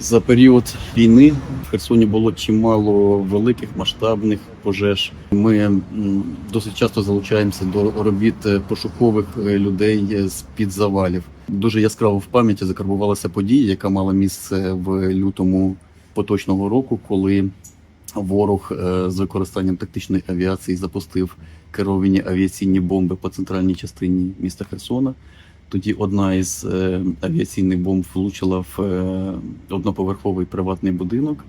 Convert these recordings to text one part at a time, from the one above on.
За період війни в Херсоні було чимало великих масштабних пожеж. Ми досить часто залучаємося до робіт е, пошукових е, людей з під завалів. Дуже яскраво в пам'яті закарбувалася подія, яка мала місце в лютому поточного року, коли ворог е, з використанням тактичної авіації запустив керовані авіаційні бомби по центральній частині міста Херсона. Тоді одна із е, авіаційних бомб влучила в е, одноповерховий приватний будинок.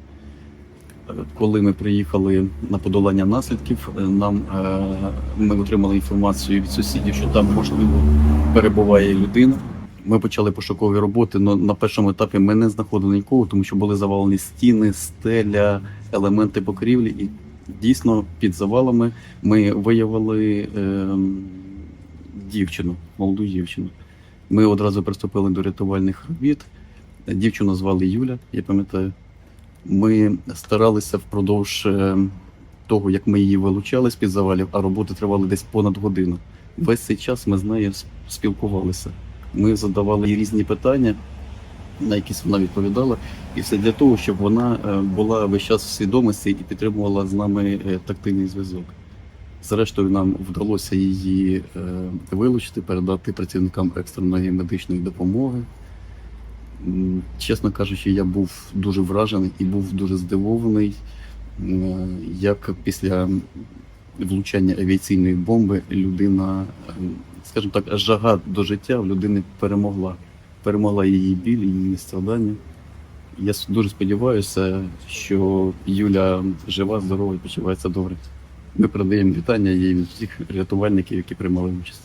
Е, Коли ми приїхали на подолання наслідків, е, нам е, ми отримали інформацію від сусідів, що там можливо перебуває людина. Ми почали пошукові роботи. але на першому етапі ми не знаходили нікого, тому що були завалені стіни, стеля, елементи покрівлі. І дійсно під завалами ми виявили ем, дівчину, молоду дівчину. Ми одразу приступили до рятувальних робіт. Дівчину звали Юля, я пам'ятаю. Ми старалися впродовж е, того, як ми її вилучали з-під завалів, а роботи тривали десь понад годину. Весь цей час ми з нею спілкувалися. Ми задавали їй різні питання, на якісь вона відповідала. І все для того, щоб вона е, була весь час в свідомості і підтримувала з нами е, тактильний зв'язок. Зрештою, нам вдалося її е, вилучити, передати працівникам екстреної медичної допомоги. Чесно кажучи, я був дуже вражений і був дуже здивований, як після влучання авіаційної бомби людина, скажімо так, жага до життя в людини перемогла. Перемогла її біль, її страдання. Я дуже сподіваюся, що Юля жива, здорова і почувається добре. Ми передаємо вітання їй від всіх рятувальників, які приймали участь.